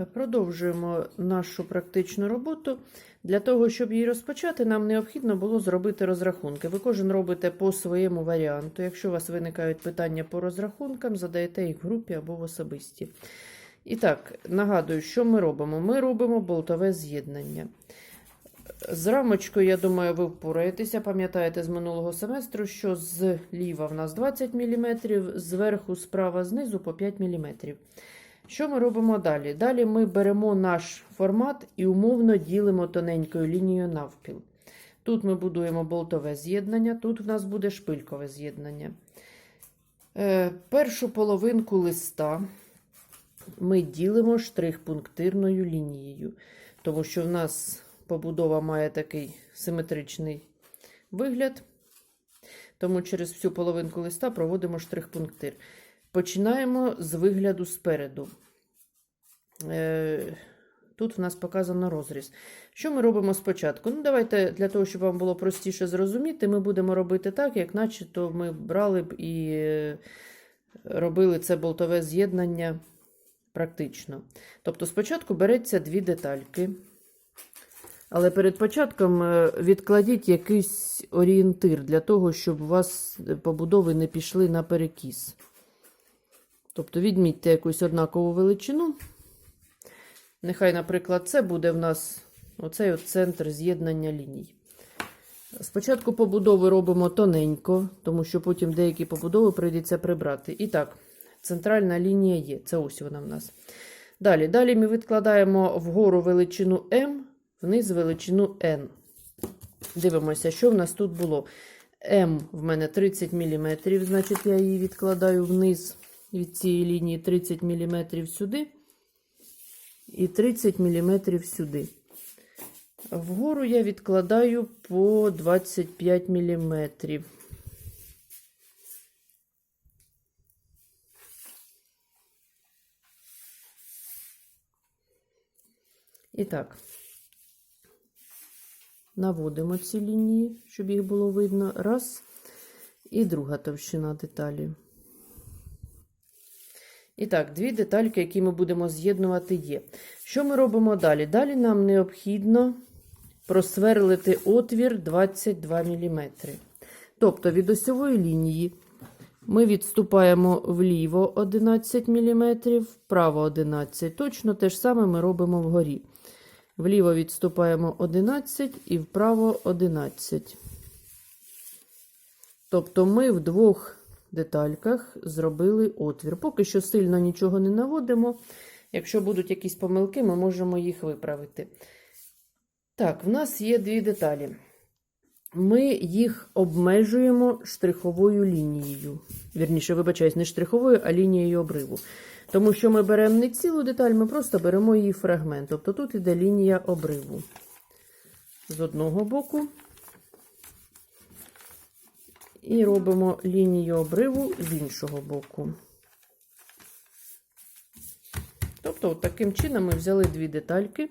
Е, Продовжуємо нашу практичну роботу. Для того, щоб її розпочати, нам необхідно було зробити розрахунки. Ви кожен робите по своєму варіанту. Якщо у вас виникають питання по розрахункам, задаєте їх в групі або в особисті. І так, нагадую, що ми робимо? Ми робимо болтове з'єднання. З рамочкою, я думаю, ви впораєтеся. Пам'ятаєте з минулого семестру, що зліва в нас 20 мм, зверху, справа, знизу по 5 мм. Що ми робимо далі? Далі ми беремо наш формат і умовно ділимо тоненькою лінією навпіл. Тут ми будуємо болтове з'єднання, тут в нас буде шпилькове з'єднання. Е, першу половинку листа ми ділимо штрих-пунктирною лінією, тому що в нас побудова має такий симетричний вигляд. Тому через всю половинку листа проводимо штрих-пунктир. Починаємо з вигляду спереду. Е, Тут в нас показано розріз. Що ми робимо спочатку? Ну, давайте для того, щоб вам було простіше зрозуміти, ми будемо робити так, як начебто ми брали б і е, робили це болтове з'єднання практично. Тобто, спочатку береться дві детальки. Але перед початком е, відкладіть якийсь орієнтир для того, щоб у вас побудови не пішли на перекіс. Тобто відмітьте якусь однакову величину. Нехай, наприклад, це буде в нас оцей от центр з'єднання ліній. Спочатку побудови робимо тоненько, тому що потім деякі побудови прийдеться прибрати. І так, центральна лінія є. Це ось вона в нас. Далі, далі ми відкладаємо вгору величину М, вниз величину N. Дивимося, що в нас тут було. М в мене 30 мм, значить, я її відкладаю вниз від цієї лінії 30 мм сюди і 30 мм сюди. Вгору я відкладаю по 25 мм. І так, наводимо ці лінії, щоб їх було видно. Раз. І друга товщина деталі. І так, дві детальки, які ми будемо з'єднувати, є. Що ми робимо далі? Далі нам необхідно просверлити отвір 22 мм. Тобто від осьової лінії ми відступаємо вліво 11 мм, вправо 11 Точно те ж саме ми робимо вгорі. Вліво відступаємо 11 і вправо 11. Тобто ми в двох детальках зробили отвір. Поки що сильно нічого не наводимо. Якщо будуть якісь помилки, ми можемо їх виправити. Так, в нас є дві деталі. Ми їх обмежуємо штриховою лінією. Вірніше, вибачаюсь, не штриховою, а лінією обриву. Тому що ми беремо не цілу деталь, ми просто беремо її фрагмент. Тобто тут йде лінія обриву. З одного боку. І робимо лінію обриву з іншого боку. Тобто, от таким чином ми взяли дві детальки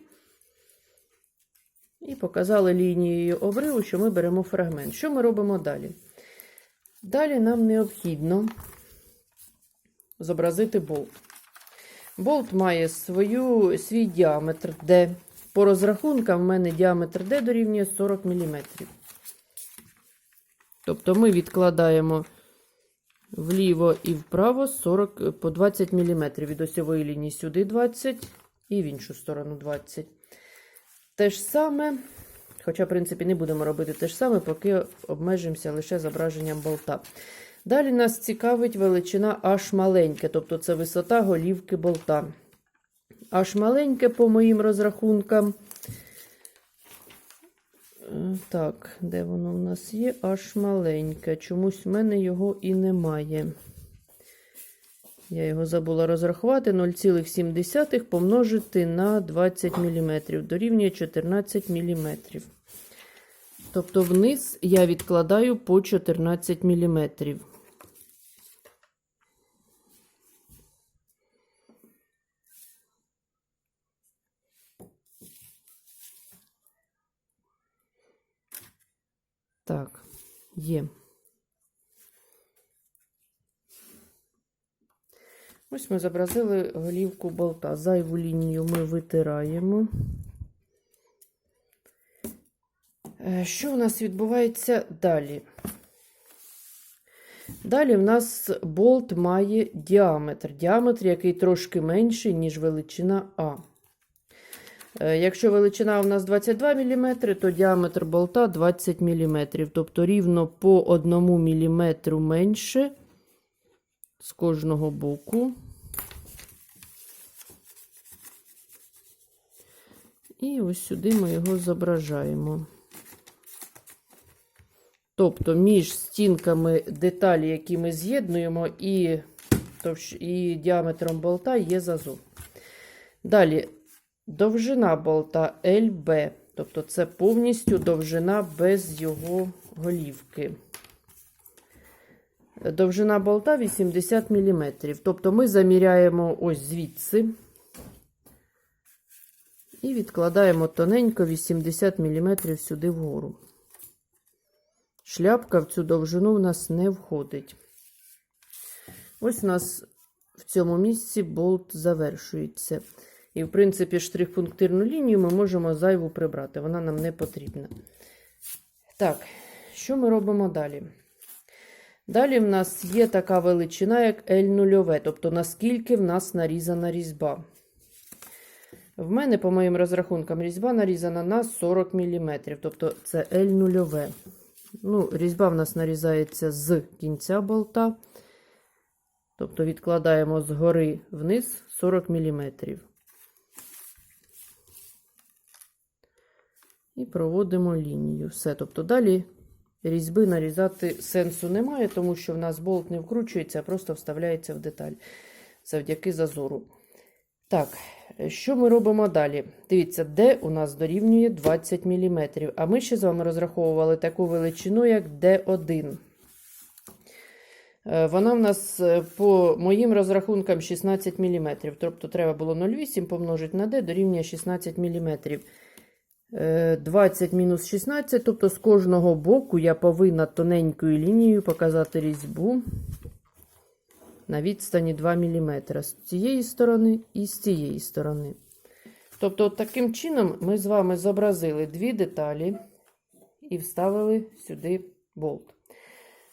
і показали лінією обриву, що ми беремо фрагмент. Що ми робимо далі? Далі нам необхідно зобразити болт. Болт має свою, свій діаметр, де по розрахункам в мене діаметр D дорівнює 40 мм. Тобто ми відкладаємо вліво і вправо 40, по 20 мм від осьової лінії сюди 20 і в іншу сторону 20. Те ж саме, хоча, в принципі, не будемо робити те ж саме, поки обмежимося лише зображенням болта. Далі нас цікавить величина аж маленьке, тобто це висота голівки болта. Аж маленьке, по моїм розрахункам. Так, де воно в нас є? Аж маленьке. Чомусь в мене його і немає. Я його забула розрахувати 0,7 помножити на 20 мм. Дорівнює 14 мм. Тобто вниз я відкладаю по 14 мм. Так, є. Ось ми зобразили голівку болта. Зайву лінію ми витираємо. Е, Що у нас відбувається далі? Далі в нас болт має діаметр. Діаметр, який трошки менший, ніж величина А. Е, Якщо величина у нас 22 мм, то діаметр болта 20 мм. Тобто рівно по 1 мм менше з кожного боку. І ось сюди ми його зображаємо. Тобто між стінками деталі, які ми з'єднуємо, і, і діаметром болта є зазор. Далі довжина болта LB, тобто це повністю довжина без його голівки. Довжина болта 80 мм. Тобто ми заміряємо ось звідси і відкладаємо тоненько 80 мм сюди вгору. Шляпка в цю довжину в нас не входить. Ось у нас в цьому місці болт завершується. І, в принципі, штрих-пунктирну лінію ми можемо зайву прибрати, вона нам не потрібна. Так, що ми робимо далі? Далі в нас є така величина, як L0, тобто наскільки в нас нарізана різьба. В мене, по моїм розрахункам, різьба нарізана на 40 мм, тобто це L0. Ну, різьба в нас нарізається з кінця болта. Тобто відкладаємо згори вниз 40 мм. І проводимо лінію. Все. Тобто далі різьби нарізати сенсу немає, тому що в нас болт не вкручується, а просто вставляється в деталь завдяки зазору. Так, що ми робимо далі? Дивіться, де у нас дорівнює 20 мм. А ми ще з вами розраховували таку величину, як D1. Е, Вона в нас е, по моїм розрахункам 16 мм. Тобто треба було 0,8 помножити на D дорівнює 16 мм. 20 мінус 16, тобто з кожного боку я повинна тоненькою лінією показати різьбу на відстані 2 мм з цієї сторони і з цієї сторони. Тобто, таким чином ми з вами зобразили дві деталі і вставили сюди болт.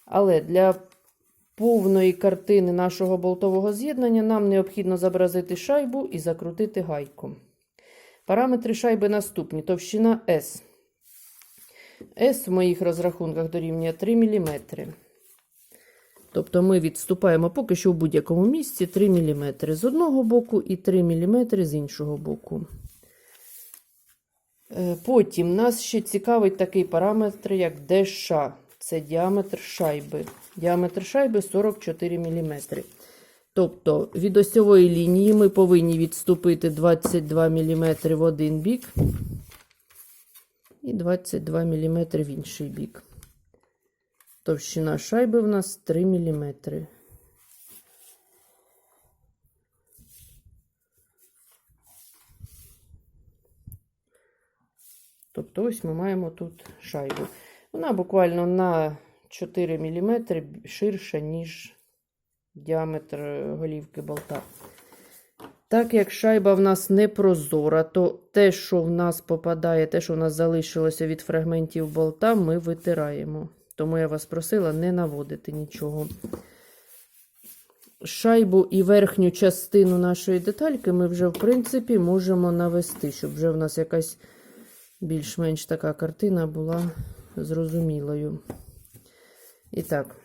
Але для повної картини нашого болтового з'єднання нам необхідно зобразити шайбу і закрутити гайку. Параметри шайби наступні: товщина S. S в моїх розрахунках дорівнює 3 мм. Тобто ми відступаємо поки що в будь-якому місці 3 мм з одного боку і 3 мм з іншого боку. Е, Потім нас ще цікавить такий параметр, як DШ. Це діаметр шайби. Діаметр шайби 44 мм. Тобто від осьової лінії ми повинні відступити 22 мм в один бік і 22 мм в інший бік. Товщина шайби в нас 3 мм. Тобто ось ми маємо тут шайбу. Вона буквально на 4 мм ширша, ніж діаметр голівки болта. Так як шайба в нас не прозора, то те, що в нас попадає, те, що в нас залишилося від фрагментів болта, ми витираємо. Тому я вас просила не наводити нічого. Шайбу і верхню частину нашої детальки ми вже, в принципі, можемо навести, щоб вже в нас якась більш-менш така картина була зрозумілою. І так.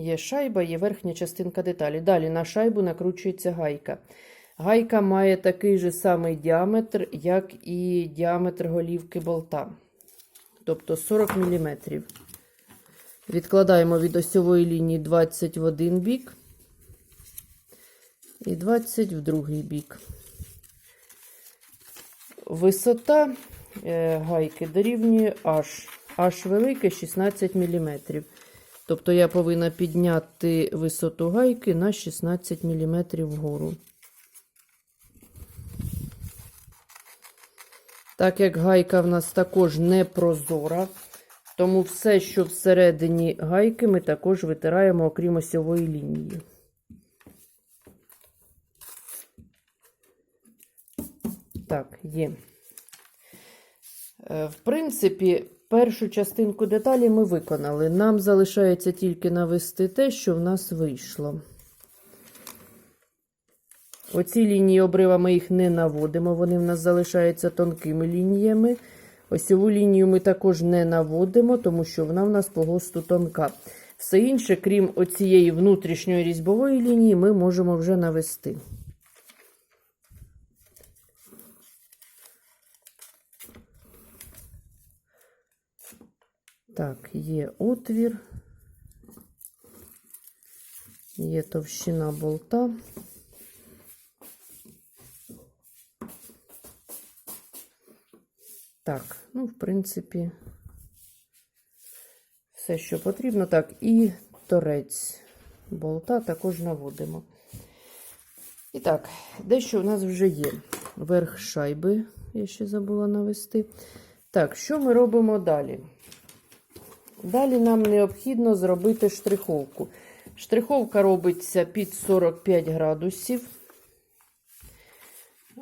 Є шайба, є верхня частинка деталі. Далі на шайбу накручується гайка. Гайка має такий же самий діаметр, як і діаметр голівки болта. Тобто 40 мм. Відкладаємо від осьової лінії 20 в один бік і 20 в другий бік. Висота е, гайки дорівнює H. H велике 16 мм. Тобто я повинна підняти висоту гайки на 16 мм вгору. Так як гайка в нас також не прозора, Тому все, що всередині гайки, ми також витираємо, окрім осьової лінії. Так, є. Е, В принципі, першу частинку деталі ми виконали. Нам залишається тільки навести те, що в нас вийшло. Оці лінії обрива ми їх не наводимо, вони в нас залишаються тонкими лініями. Осьову лінію ми також не наводимо, тому що вона в нас по ГОСТу тонка. Все інше, крім оцієї внутрішньої різьбової лінії, ми можемо вже навести. Так, є отвір, є товщина болта. Так, ну, в принципі, все, що потрібно. Так, і торець болта також наводимо. І так, дещо у нас вже є. Верх шайби, я ще забула навести. Так, що ми робимо далі? Далі нам необхідно зробити штриховку. Штриховка робиться під 45 градусів.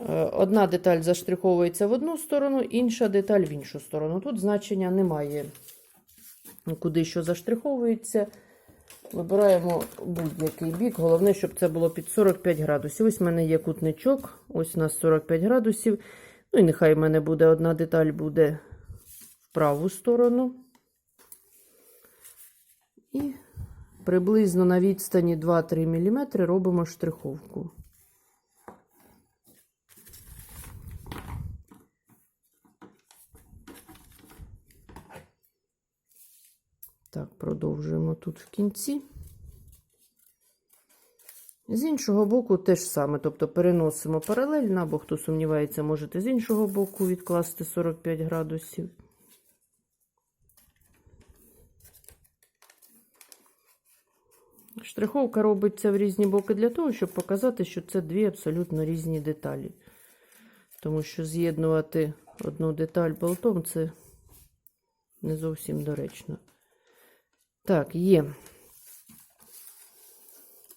Е, Одна деталь заштриховується в одну сторону, інша деталь в іншу сторону. Тут значення немає, куди що заштриховується. Вибираємо будь-який бік. Головне, щоб це було під 45 градусів. Ось в мене є кутничок, ось у нас 45 градусів. Ну і нехай в мене буде одна деталь буде в праву сторону. І приблизно на відстані 2-3 мм робимо штриховку. Так, продовжуємо тут в кінці. З іншого боку теж саме, тобто переносимо паралельно, або хто сумнівається, можете з іншого боку відкласти 45 градусів. Штриховка робиться в різні боки для того, щоб показати, що це дві абсолютно різні деталі. Тому що з'єднувати одну деталь болтом це не зовсім доречно. Так, є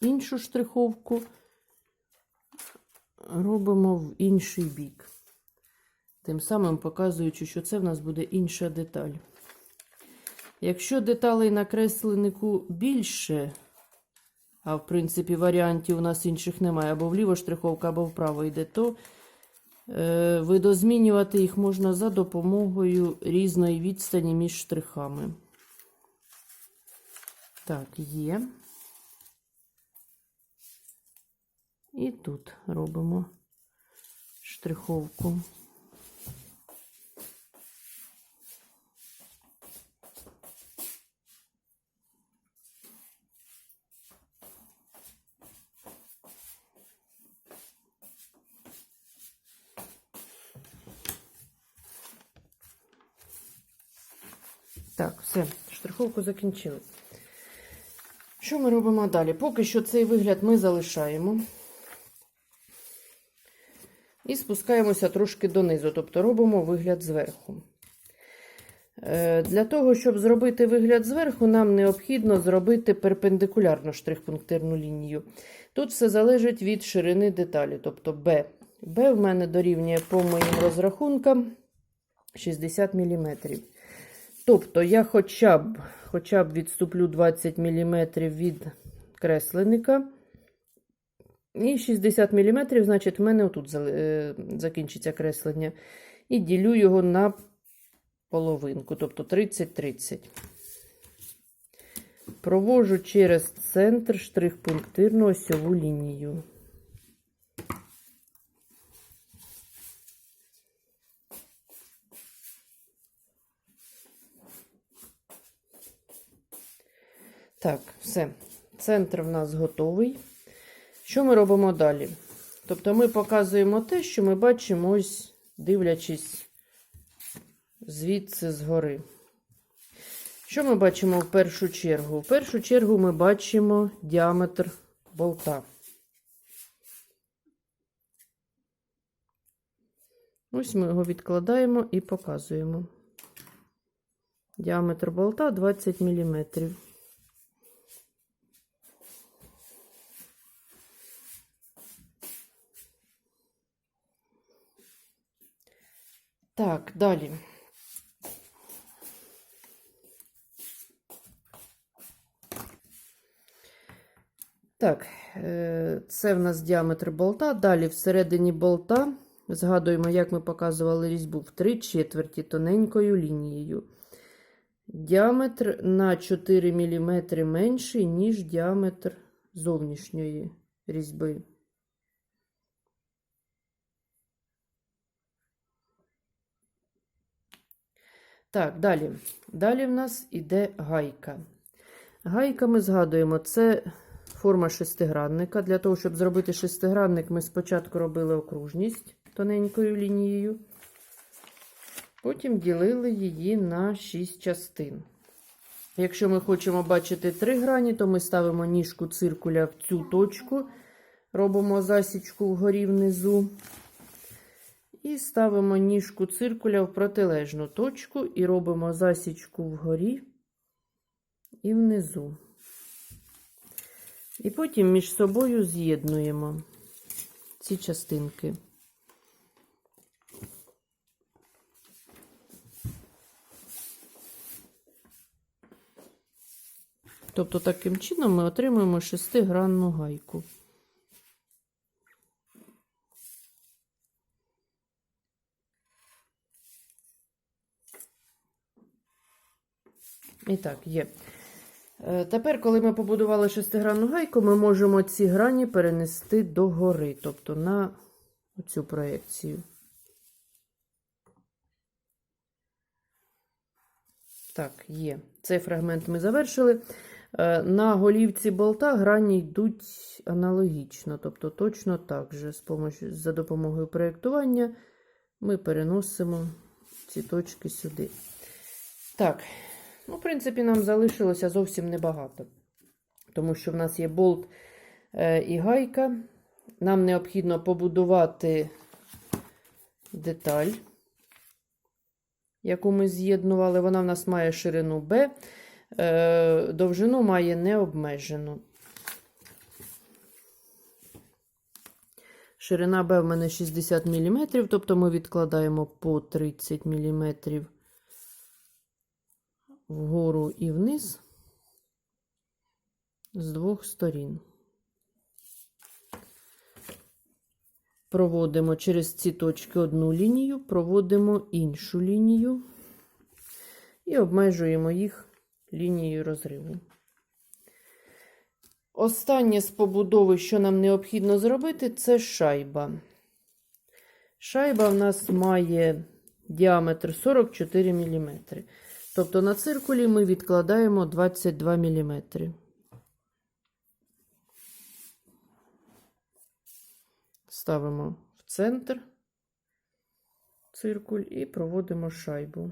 іншу штриховку робимо в інший бік. Тим самим показуючи, що це в нас буде інша деталь. Якщо деталей на кресленнику більше, а в принципі варіантів у нас інших немає, або вліво штриховка, або вправо йде, то е, видозмінювати їх можна за допомогою різної відстані між штрихами. Так, є. І тут робимо штриховку. Так, все, штриховку закінчили. Що ми робимо далі? Поки що цей вигляд ми залишаємо. І спускаємося трошки донизу, тобто робимо вигляд зверху. Е, Для того, щоб зробити вигляд зверху, нам необхідно зробити перпендикулярну штрих-пунктирну лінію. Тут все залежить від ширини деталі, тобто B. B в мене дорівнює по моїм розрахункам 60 мм. Тобто я хоча б, хоча б відступлю 20 мм від кресленника. І 60 мм, значить, в мене отут е, закінчиться креслення. І ділю його на половинку, тобто 30-30. Провожу через центр штрих-пунктирну осьову лінію. Так, все. Центр в нас готовий. Що ми робимо далі? Тобто ми показуємо те, що ми бачимо, ось дивлячись звідси згори. Що ми бачимо в першу чергу? В першу чергу ми бачимо діаметр болта. Ось ми його відкладаємо і показуємо. Діаметр болта 20 мм. Так, далі. Так, е, це в нас діаметр болта. Далі всередині болта згадуємо, як ми показували різьбу в 3 четверті тоненькою лінією. Діаметр на 4 мм менший, ніж діаметр зовнішньої різьби. Так, далі. Далі в нас іде гайка. Гайка ми згадуємо, це форма шестигранника. Для того, щоб зробити шестигранник, ми спочатку робили окружність тоненькою лінією. Потім ділили її на 6 частин. Якщо ми хочемо бачити три грані, то ми ставимо ніжку циркуля в цю точку, робимо засічку вгорі внизу. І ставимо ніжку циркуля в протилежну точку і робимо засічку вгорі і внизу. І потім між собою з'єднуємо ці частинки. Тобто таким чином ми отримуємо шестигранну гайку. І так, є. Е, Тепер, коли ми побудували шестигранну гайку, ми можемо ці грані перенести догори, тобто на цю проєкцію. Так, є. Цей фрагмент ми завершили. Е, На голівці болта грані йдуть аналогічно, тобто точно так же з помощ- за допомогою проєктування ми переносимо ці точки сюди. Так, ну, в принципі, нам залишилося зовсім небагато, тому що в нас є болт е, і гайка. Нам необхідно побудувати деталь, яку ми з'єднували. Вона в нас має ширину B, е, довжину має необмежену. Ширина B в мене 60 мм, тобто ми відкладаємо по 30 мм вгору і вниз з двох сторін. Проводимо через ці точки одну лінію, проводимо іншу лінію і обмежуємо їх лінією розриву. Останнє з побудови, що нам необхідно зробити, це шайба. Шайба в нас має діаметр 44 мм. Тобто на циркулі ми відкладаємо 22 мм. Ставимо в центр циркуль і проводимо шайбу.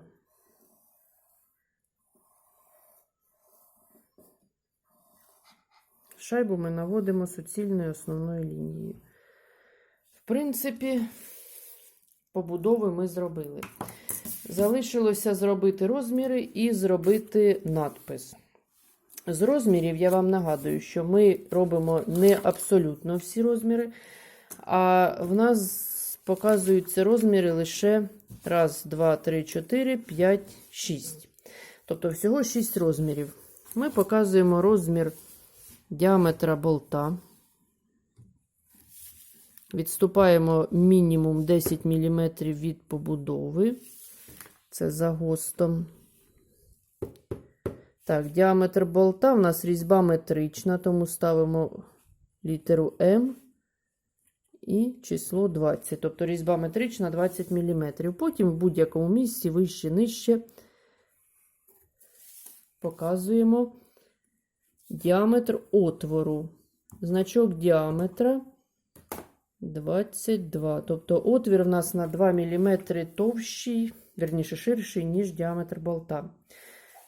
Шайбу ми наводимо суцільною основною лінією. В принципі, побудови ми зробили. Залишилося зробити розміри і зробити надпис. З розмірів я вам нагадую, що ми робимо не абсолютно всі розміри, а в нас показуються розміри лише раз, два, три, чотири, п'ять, шість. Тобто всього 6 розмірів. Ми показуємо розмір діаметра болта. Відступаємо мінімум 10 мм від побудови. Це за гостом. Так, діаметр болта у нас різьба метрична, тому ставимо літеру М і число 20. Тобто різьба метрична 20 мм. Потім в будь-якому місці вище, нижче показуємо діаметр отвору. Значок діаметра 22. Тобто отвір у нас на 2 мм товщий, верніше ширший, ніж діаметр болта.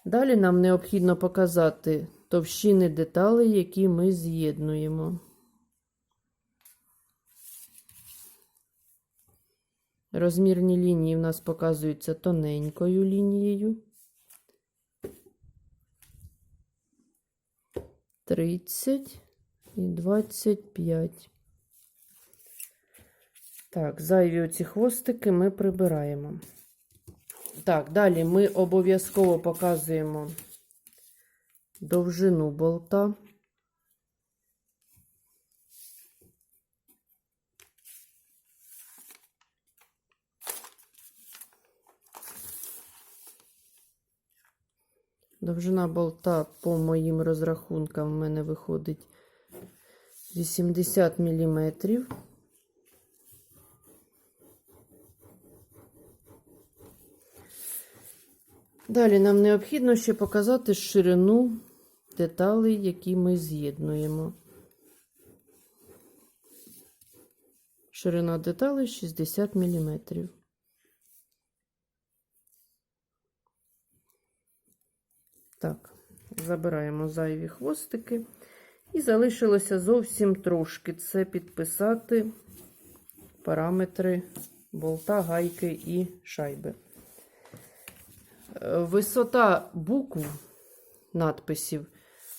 Далі нам необхідно показати товщини деталей, які ми з'єднуємо. Розмірні лінії в нас показуються тоненькою лінією. 30 і 25. Так, зайві оці хвостики ми прибираємо. Так, далі ми обов'язково показуємо довжину болта. Довжина болта по моїм розрахункам в мене виходить 80 мм. Далі нам необхідно ще показати ширину деталей, які ми з'єднуємо. Ширина деталей 60 мм. Так, забираємо зайві хвостики. І залишилося зовсім трошки. Це підписати параметри болта, гайки і шайби. Висота букв надписів,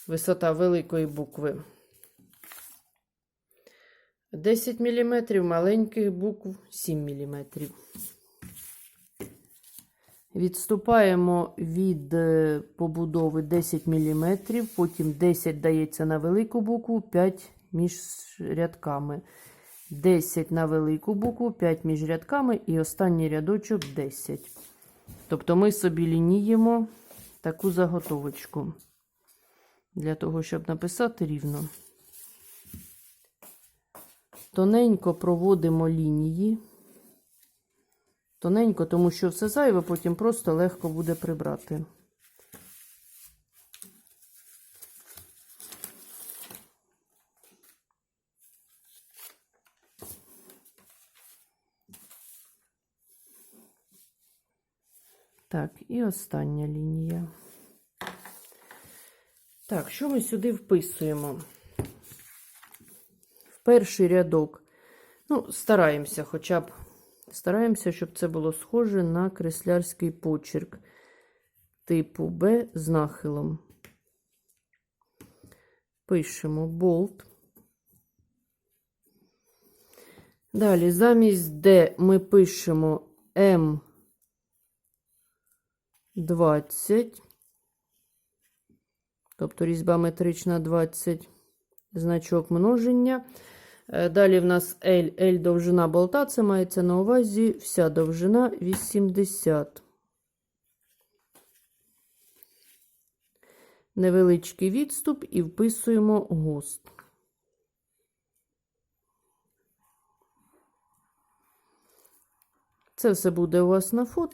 висота великої букви 10 мм, маленьких букв 7 мм. Відступаємо від е, побудови 10 мм, потім 10 дається на велику букву, 5 між рядками. 10 на велику букву, 5 між рядками і останній рядочок 10. Тобто ми собі лініємо таку заготовочку для того, щоб написати рівно. Тоненько проводимо лінії. Тоненько, тому що все зайве потім просто легко буде прибрати. Так, і остання лінія. Так, що ми сюди вписуємо? В перший рядок, ну, стараємося хоча б Стараємося, щоб це було схоже на креслярський почерк типу Б з нахилом. Пишемо болт. Далі, замість Д ми пишемо М20, тобто різьба метрична 20, значок множення. Е, Далі в нас L, L довжина болта, це мається на увазі вся довжина 80. Невеличкий відступ і вписуємо ГОСТ. Це все буде у вас на фото.